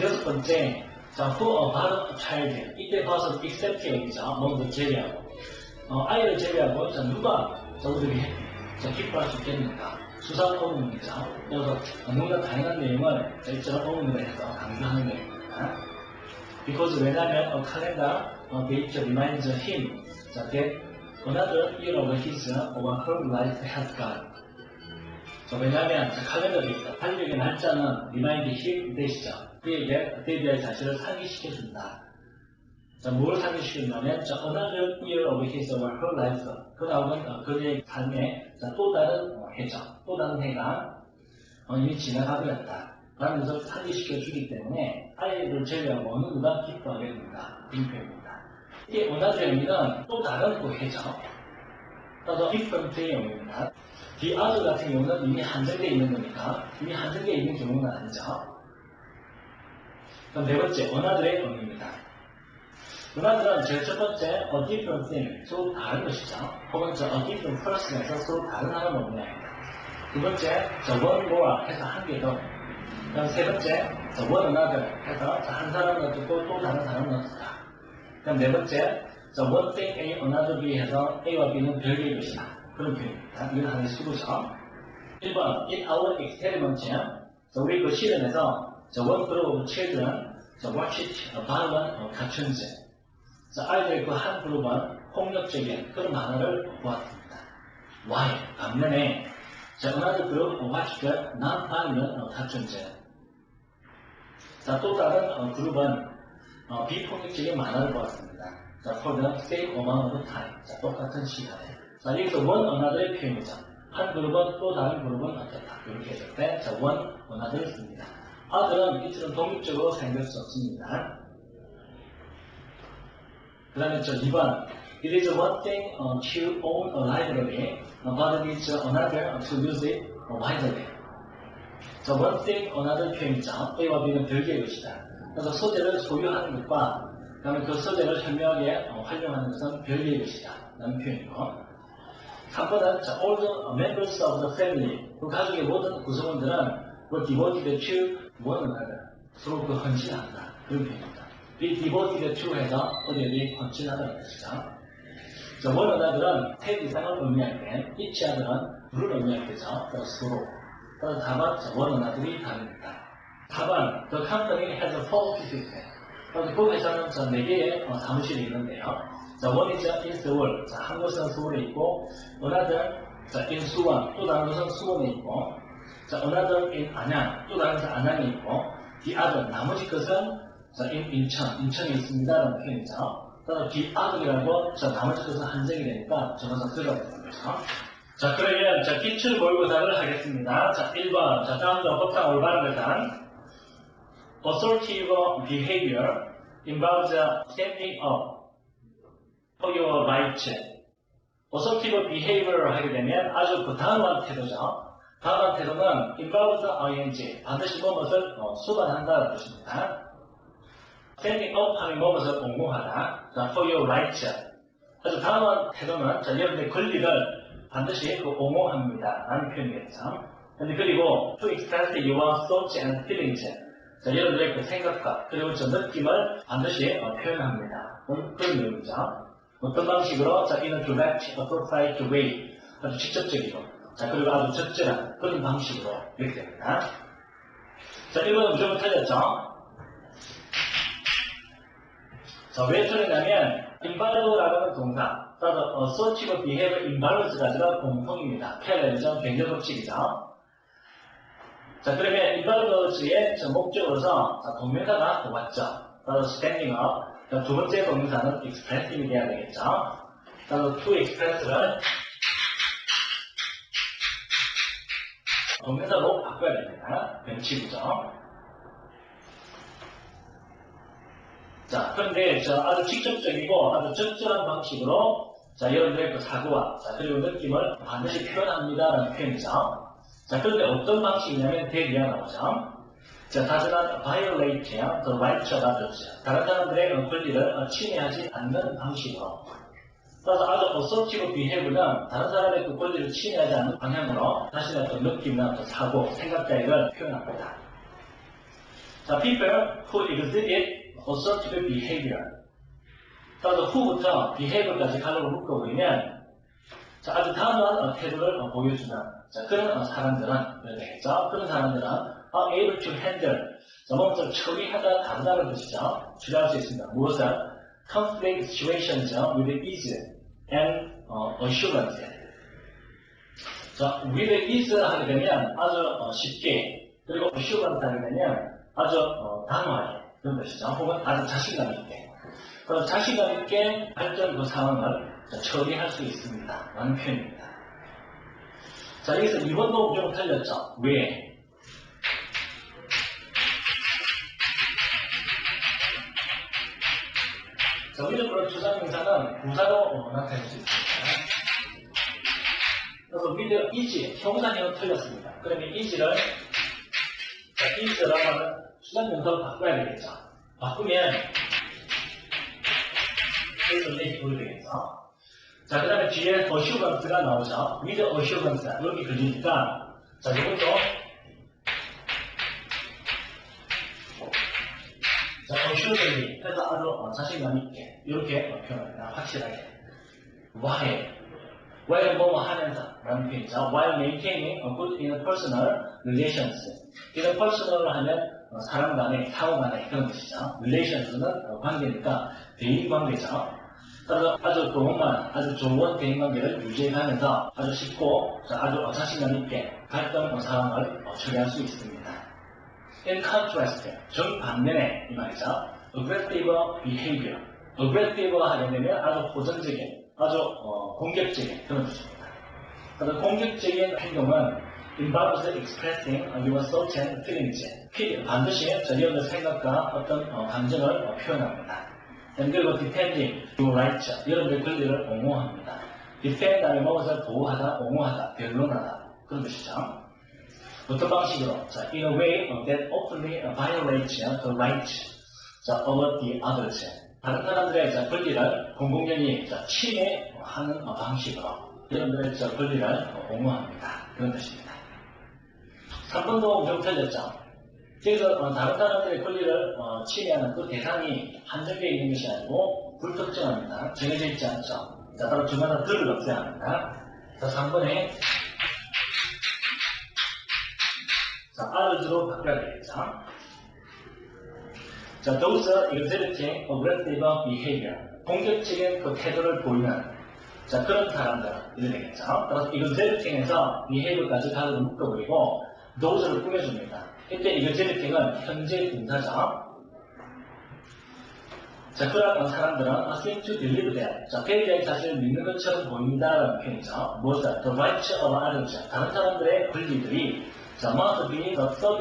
여섯 번째, 자, who about child. 이때 봐서 except 얘기죠. 먼저 제외하고. 어, 아이를 제외하고, 자, 누가 저들이 자, 기뻐할 수 있겠는가? 수상 어문이죠. 그래서 너무나 다양한 내용을 자, 이처럼 어문으로 해서 강조하는 내용입니다. Because 왜냐하면 a calendar uh, date reminds him that another year of his or her life has gone. 자, 왜냐하면 자, 칼렌더에 있다. 달력의 날짜는 리마인드 him 대시죠. 그에게 그때에 대한 사실을 상기시켜준다. 자, 뭘 상기시켰냐면, 자, another year of his or her life. 그 다음은 어, 그의 삶에 자, 또 다른 어, 해죠. 또 다른 해가 어, 이미 지나가버렸다. 라면서 상기시켜 주기 때문에 아이를 제외하고 어느 누가 기뻐하게 됩니다. 빙표입니다. 이게 another 의미는 또 다른 그 해죠. 따라서 different의 영입니다. the other 같은 경우는 이미 한정되어 있는 거니까 이미 한정되어 있는 경우는 아니죠. 그럼 네 번째, 원하들의 의미입니다. 문화들은 제일 첫 번째, a different thing, 서로 다른 것이죠. 혹은 저 a different person에서 서로 다른 하나는 의미합니다. 두 번째, 저 one more 해서 한 개 더. 그다음 세 번째, 저 one another 해서 저한 사람은 어떻고 또 다른 사람은 어떻다. 그다음 네 번째, 저 one thing A, another B 해서 A와 B는 별개의 것이다. 그런 표현입니다. 이건 하나의 수고죠. 1번, in our experiment, 저 우리 그 실험에서 저 one group of children, 저 watch it, 발음은 갖춘 제. 자, 아이들의 그한 그룹은 폭력적인 그런 만화를 보았습니다. Why? 반면에, 자, another group watched non-violent cartoons. 자, 또 다른 어, 그룹은 어, 비폭력적인 만화를 보았습니다. 자, for the same amount of time. 자, 똑같은 시간에. 자, 여기서 one another의 표현이죠. 한 그룹은 또 다른 그룹은 어떻다. 이렇게 했을 때, 자, one another를 씁니다. Other은 이처럼 독립적으로 사용될 수 없습니다. 그 다음에 저 2번 It is one thing uh, to own a library, uh, but it is another to use it widely. 저 one thing, another 표현이죠. A와 B는 별개의 것이다. 그래서 소재를 소유하는 것과 그 다음에 그 소재를 현명하게 어, 활용하는 것은 별개의 것이다. 라는 표현이고 3번은 자, all the members of the family, 그 가족의 모든 구성원들은 were devoted to another. 서로 그 헌신한다. 그런 표현입니다. 이 devoted to 해서 어디에 헌신하다는 것이죠. 자, 세 이상을 의미할 때, each other은 둘을 의미할 때죠. 또 서로. 그래서 답은 another이 답입니다. 답은 the company has four offices. 그래서 그 회사는 저네 개의 어, 사무실이 있는데요. 자, is in Seoul. 자, 한 곳은 서울에 있고, another 자, in 수원. 또 다른 곳은 수원에 있고, 자, another in 안양. 또 다른 곳은 안양에 있고, the other 나머지 것은 자, in 인천. 인천에 있습니다 라는 표현이죠. 따라 the other이라고 자, 나머지 것은 한정이 되니까 전화사 들어가는 거죠. 자, 그러면 자, 기출 모의고사를 하겠습니다. 자, 1번. 자, 다음과 법상 올바른 것은 assertive behavior involves standing up for your right. assertive behavior를 하게 되면 아주 그 다음한 태도죠. 다음한 태도는 involves ing, 반드시 무엇을 어, 수반한다는 뜻입니다. standing up 하면 무엇을 옹호하다. 자, for your right. 아주 다음한 태도는 자, 여러분의 권리를 반드시 그 옹호합니다. 라는 표현이겠죠. 근데 그리고 to express your thoughts and feelings. 자, 여러분들의 그 생각과 그리고 저 느낌을 반드시 어, 표현합니다. 그런, 그런 내용이죠. 어떤 방식으로? 자, in a direct, appropriate way. 아주 직접적이고, 자, 그리고 아주 적절한 그런 방식으로 이렇게 됩니다. 자, 이거는 무조건 틀렸죠? 자, 왜 틀렸냐면, 하는 동사, 따라서 assertive behavior imbalance가 공통입니다. 패러디죠? 변경 법칙이죠. 자, 그러면 invalid의 목적으로서 자, 동명사가 왔죠. 따라서. 자, 두 번째 동명사는 expressing이 돼야 되겠죠. 따라서 to express를 동명사로 바꿔야 됩니다. 변치구죠. 자, 그런데 저 아주 직접적이고 아주 적절한 방식으로 자, 여러분들의 그 사고와 자, 그리고 느낌을 반드시 표현합니다라는 표현이죠. 자, 그런데 어떤 방식이냐면 대리가 나오죠. 자, 다스는 violate rights of others. 다른 사람들의 권리를 침해하지 않는 방식으로. 따라서 아주 assertive behavior는 다른 사람의 그 권리를 침해하지 않는 방향으로 자신의 어떤 느낌이나 또 사고, 생각 자체를 표현합니다. 자, people who exhibit assertive behavior. 따라서 who부터 behavior까지 가로로 묶어버리면 자, 아주 단호한 어, 태도를 어, 보여주는 자, 그런 어, 사람들은 되겠죠. 그런 사람들은 are able to handle 자, 먼저 처리하다 다르다는 뜻이죠. 처리할 수 있습니다. 무엇을? Conflict situations with ease and 어, assurance. 자, with ease 하게 되면 아주 어, 쉽게 그리고 assurance 하게 되면 아주 어, 단호하게 그런 뜻이죠. 혹은 아주 자신감 있게. 그럼 자신감 있게 발전 그 상황을 자, 처리할 수 있습니다. 라는 표현입니다. 자, 여기서 2번도 좀 틀렸죠. 왜? 자, 우리적으로 주장명사는 부사로 어, 나타낼 수 있습니다. 그래서 with is, 형사형은 틀렸습니다. 그러면 자, is라고 하는 주장명사로 바꿔야 되겠죠. 바꾸면, 그래서 이렇게 보게 되겠죠. 자, 그 다음에 뒤에 assurance가 나오죠. with assurance. 이렇게 걸리니까, 자, 이것도, 자, assuredly 해서 아주 어, 자신감 있게, 이렇게 어, 표현합니다. 확실하게. why? while 뭐뭐 하면서 라는 표현이죠. while maintaining a good interpersonal relations. interpersonal 하면 어, 사람 간의, 상호 간의 그런 뜻이죠. relations는 어, 관계니까 대인 관계죠. 그래서 아주 좋은만, 아주 좋은 대인 관계를 유지해가면서 아주 쉽고 자, 아주 어, 자신감 있게 갈등 어, 상황을 어, 처리할 수 있습니다. In contrast, 정반면에 이 말이죠. aggressive behavior. aggressive 하게 되면 아주 호전적인, 아주 어, 공격적인 그런 뜻입니다. 그래서 공격적인 행동은 involves expressing your thoughts and feelings. 피- 반드시 저 여러분의 생각과 어떤 어, 감정을 어, 표현합니다. And 그리고 defending your rights. 여러분의 권리를 옹호합니다. defend 하면 무엇을 보호하다, 옹호하다, 변론하다 그런 뜻이죠. 어떤 방식으로? 자, in a way that openly violates the rights 자, of the others. 다른 사람들의 자, 권리를 공공연히 자, 침해하는 어, 방식으로 여러분들의 저 권리를 어, 옹호합니다. 그런 뜻입니다. 3번도 좀 틀렸죠. 그래서 어, 다른 사람들의 권리를 어, 침해하는 그 대상이 한정되어 있는 것이 아니고 불특정합니다. 정해져 있지 않죠. 자, 따로 중간에 들을 없애야 합니다. 자, 3번에 자, 아르즈로 바꿔야 되겠죠. 자, those exhibiting aggressive behavior. 공격적인 그 태도를 보이는 자, 그런 사람들. 이래 되겠죠. 따라서 exhibiting에서 behavior까지 가득 묶어버리고 those를 꾸며줍니다. 이때 exhibiting은 현재 분사죠. 자, 그런 사람들은 seem to believe that. 자, 그에 자신을 믿는 것처럼 보인다라는 표현이죠. 무엇을? The rights of others. 다른 사람들의 권리들이 자, must uh, to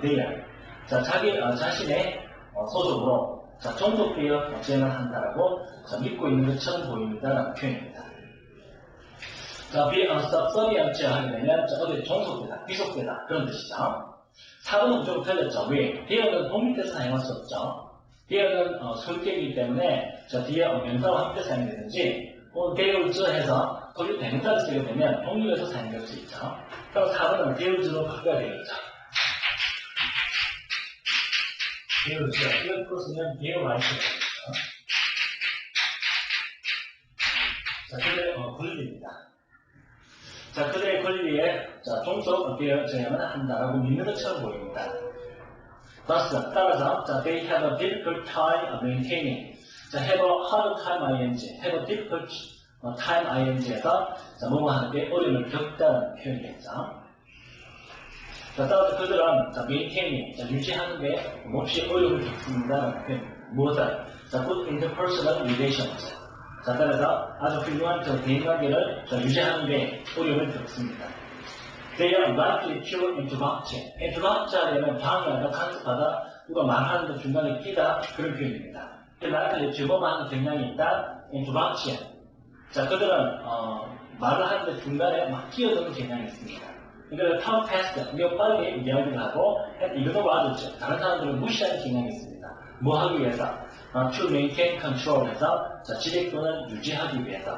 their. 자, 자기 어, 자신의 어, 소속으로 자, 종속되어 진행을 한다라고 자, 믿고 있는 것처럼 보입니다라는 표현입니다. 자, be a subservient 하게 되면 자, 어디 종속되다, 귀속되다 그런 뜻이죠. 4번은 좀 틀렸죠. 왜? dear는 독립돼서 사용할 수 없죠. dear는 어, 설계이기 때문에 자, 뒤에 어, 명사와 함께 사용되든지 어, dears 해서 거기 대명사를 쓰게 되면 독립해서 사용될 수 있죠. 그럼 4번은 dears로 바꿔야 되겠죠. dears, 이걸 풀었으면 dear right가 되겠죠. 자, 그들의 어, 권리입니다. 자, 그들의 권리에 자, 종속되어져야만 한다라고 믿는 것처럼 보입니다. Thus, 따라서 자, they have a difficult time maintaining. 자, have a hard time ing, have a difficult 어, time ing에서 자, 뭐뭐 하는데 어려움을 겪다는 표현이겠죠. 자, 따라서 그들은 자, maintaining, 자, 유지하는데 몹시 어려움을 겪습니다라는 표현. 무엇을? 자, good interpersonal relations. 자, 따라서 아주 훌륭한 저 대인관계를 저 유지하는데 어려움을 겪습니다. They are likely to interrupt. interrupt 하려면 방해하다, 간섭하다, 누가 말하는 데 중간에 끼다 그런 표현입니다. likely 주범하는 경향이 있다, interrupt. 자, 그들은 어, 말을 하는데 중간에 막 끼어드는 경향이 있습니다. 그러니까 talk fast, 매우 빠르게 이야기를 하고 이것도 맞았죠. 다른 사람들은 무시하는 경향이 있습니다. 뭐 하기 위해서? 어, to maintain control 해서 자, 지배권을 유지하기 위해서.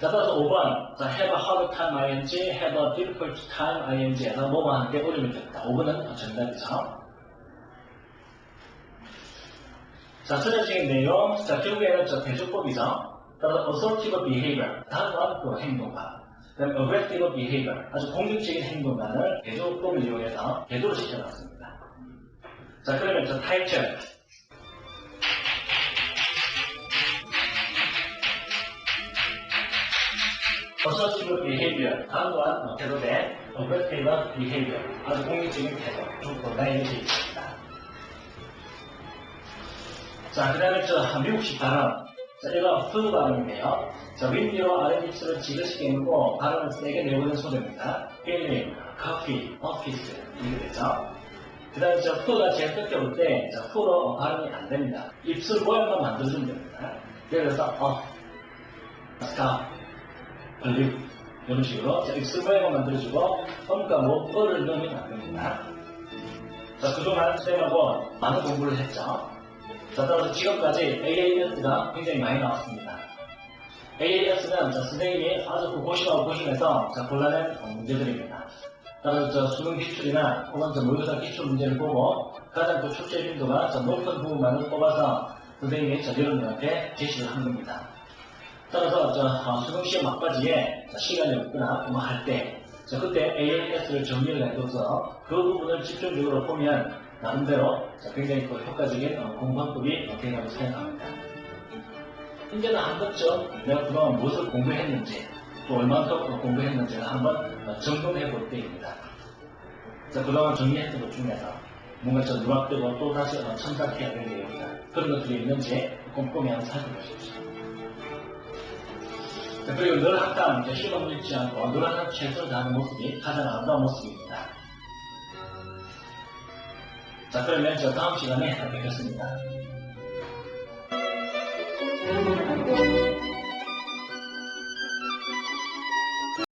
자, 자, 따라서 5번. 자, have a hard time ing, have a difficult time ing에서 뭐뭐 하는 게 어려움이 됩니다. 5번은 정답이죠. 자, 전체적인 내용. 자, 결국에는 저 대조법이죠. 따라서 assertive behavior. 그 행동과. 그 다음에 aggressive behavior. 아주 공격적인 행동만을 대조법을 이용해서 대조를 시켜놨습니다. 자, 그러면 저 타이틀. assertive behavior. 다음과 대조된 aggressive. 아주 공격적인 태도. 쭉 나뉘어져 있습니다. 자, 그 다음에 저 미국식 발음. 자, 이거 프 발음인데요. 자, 윈디로 아랫입술을 지그시 깨물고 발음을 세게 내보는 소리입니다. 필링, 커피, 오피스 이렇게 되죠. 그 다음에 저 프가 제일 끝에 올 때, 자, 프로 발음이 안 됩니다. 입술 모양만 만들어주면 됩니다. 그래서, 어, 스카, 블립, 이런 식으로 자, 입술 모양만 만들어주고, 엄과 목, 어를 넣으면 안 됩니다. 자, 그동안 쌤하고 많은 공부를 했죠. 자, 따라서 지금까지 AAS가 굉장히 많이 나왔습니다. AAS는 자, 선생님이 아주 그 고심하고 고심해서 자, 골라낸 어, 문제들입니다. 따라서 저 수능 기출이나 혹은 저 모의고사 기출 문제를 보고 가장 그 출제 빈도가 저 높은 부분만을 뽑아서 선생님이 저 여러분들한테 제시를 한 겁니다. 따라서 저 어, 수능 시험 막바지에 자, 시간이 없거나 뭐 할 때, 자, 그때 AAS를 정리를 해둬서 그 부분을 집중적으로 보면 나름대로 자, 굉장히 그 효과적인 어, 공부방법이 어, 된다고 생각합니다. 이제는 한 번쯤 내가 그동안 무엇을 공부했는지 또 얼마만큼 어, 공부했는지를 한번 어, 점검해 볼 때입니다. 자, 그동안 정리했던 것 중에서 뭔가 좀 누락되고 또 다시 어, 첨삭해야 되는 내용이다. 그런 것들이 있는지 꼼꼼히 한번 살펴보십시오. 자, 그리고 늘 항상 이제 시험 잃지 않고 늘 항상 최선을 다하는 모습이 가장 아름다운 모습입니다. 자, 그러면 저 다음 시간에 뵙겠습니다.